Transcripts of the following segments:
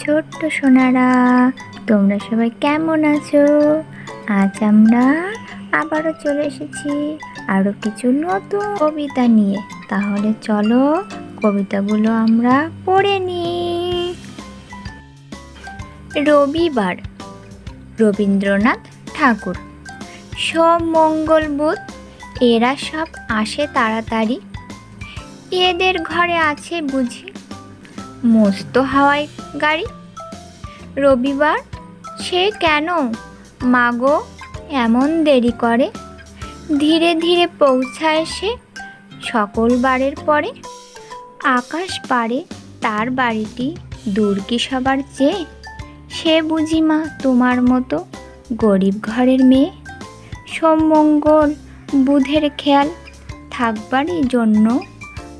ছোট্ট সোনারা, তোমরা সবাই কেমন আছো? আজ আমরা আবারও চলে এসেছি আরও কিছু নতুন কবিতা নিয়ে। তাহলে চলো কবিতাগুলো আমরা পড়ে নিই। রবিবার, রবীন্দ্রনাথ ঠাকুর। সব মঙ্গল, বুধ, এরা সব আসে তাড়াতাড়ি। এদের ঘরে আছে বুঝি মস্ত হাওয়াই গাড়ি। রবিবার, সে কেন? মাগো এমন দেরি করে? ধীরে ধীরে পৌঁছায় সে সকল বারের পরে। আকাশ পারে তার বাড়িটি দূর কি সবার চেয়ে? সে বুঝি মা তোমার মতো গরিব ঘরের মেয়ে। সোমমঙ্গল বুধের খেয়াল থাকবারই জন্য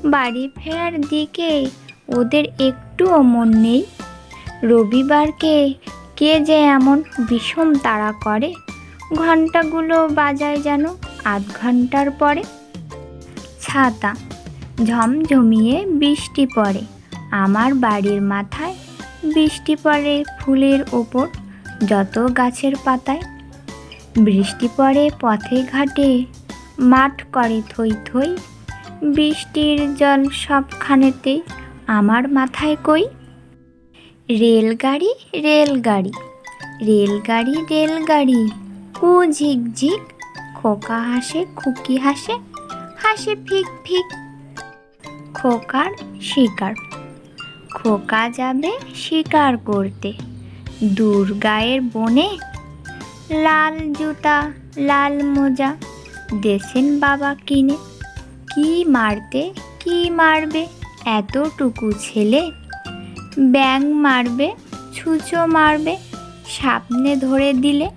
বাড়ি ফেরার দিকে ওদের একটুও মন নেই। রবিবারকে কে যে এমন বিষম তাড়া করে? ঘন্টাগুলো বাজায় যেন আধ ঘণ্টার পরে। ছাতা, ঝমঝমিয়ে বৃষ্টি পড়ে। আমার বাড়ির মাথায় বৃষ্টি পড়ে ফুলের ওপর যত গাছের পাতায়। বৃষ্টি পড়ে পথে ঘাটে, মাঠ করে থই থই। বৃষ্টির জল সবখানেতেই আমার মাথায় কই? রেলগাড়ি রেলগাড়ি রেলগাড়ি রেলগাড়ি। কু ঝিকঝিক খোকা হাসে, খুকি হাসে হাসে ফিক ফিক। খোকার শিকার, খোকা যাবে শিকার করতে। দূর গায়ের বনে, লাল জুতা, লাল মোজা, দেশেন বাবা কিনে। কি মারতে, কি মারবে? এতটুকু ছেলে? ব্যাং মারবে ছুঁচো মারবে সামনে ধরে দিলে?